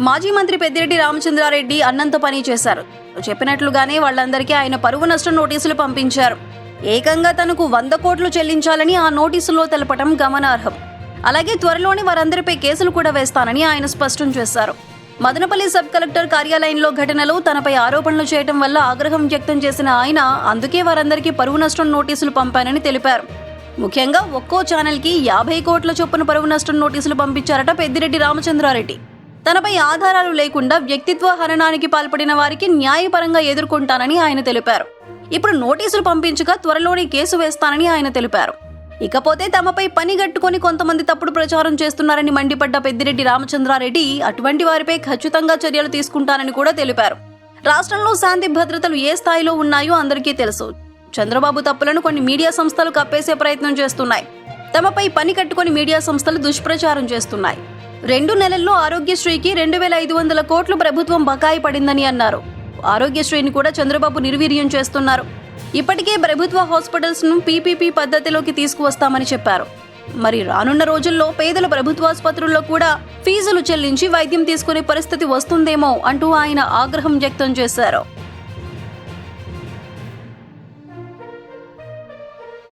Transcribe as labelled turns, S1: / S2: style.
S1: మాజీ మంత్రి పెద్దిరెడ్డి రామచంద్రారెడ్డి అన్నంత పని చేశారు. చెప్పినట్లుగానే వాళ్ళందరికీ ఆయన పరువు నష్టం నోటీసులు పంపించారు. ఏకంగా తనకు వంద కోట్లు చెల్లించాలని ఆ నోటీసులో తెలపటం గమనార్హం. అలాగే త్వరలోనే వారందరిపై కేసులు కూడా వేస్తానని ఆయన స్పష్టం చేశారు. మదనపల్లి సబ్ కలెక్టర్ కార్యాలయంలో ఘటనలు తనపై ఆరోపణలు చేయడం వల్ల ఆగ్రహం వ్యక్తం చేసిన ఆయన అందుకే వారందరికీ పరువు నష్టం నోటీసులు పంపానని తెలిపారు. ముఖ్యంగా ఒక్కో ఛానల్కి యాభై కోట్ల చొప్పున పరువు నష్టం నోటీసులు పంపించారట పెద్దిరెడ్డి రామచంద్రారెడ్డి. తనపై ఆధారాలు లేకుండా వ్యక్తిత్వ హరణానికి పాల్పడిన వారికి న్యాయపరంగా ఎదుర్కొంటానని ఆయన తెలిపారు. ఇప్పుడు నోటీసులు పంపించగా త్వరలోనే కేసు వేస్తానని ఆయన తెలిపారు. ఇకపోతే తమపై పనిగట్టుకుని కొంతమంది తప్పుడు ప్రచారం చేస్తున్నారని మండిపడ్డ పెద్దిరెడ్డి రామచంద్రారెడ్డి అటువంటి వారిపై ఖచ్చితంగా చర్యలు తీసుకుంటానని కూడా తెలిపారు. రాష్ట్రంలో శాంతి భద్రతలు ఏ స్థాయిలో ఉన్నాయో అందరికీ తెలుసు. చంద్రబాబు తప్పులను కొన్ని మీడియా సంస్థలు కప్పేసే ప్రయత్నం చేస్తున్నాయి. తమపై పని కట్టుకొని మీడియా సంస్థలు దుష్ప్రచారం చేస్తున్నాయి. రెండు నెలల్లో ఆరోగ్యశ్రీకి రెండు వేల ఐదు వందల కోట్లు ప్రభుత్వం బకాయి పడిందని అన్నారు. ఆరోగ్యశ్రీని కూడా చంద్రబాబు నిర్వీర్యం చేస్తున్నారు. ఇప్పటికే ప్రభుత్వ హాస్పిటల్స్ను పీపీపీ పద్ధతిలోకి తీసుకువస్తామని చెప్పారు. మరి రానున్న రోజుల్లో పేదల ప్రభుత్వాసుపత్రుల్లో కూడా ఫీజులు చెల్లించి వైద్యం తీసుకునే పరిస్థితి వస్తుందేమో అంటూ ఆయన ఆగ్రహం వ్యక్తం చేశారు.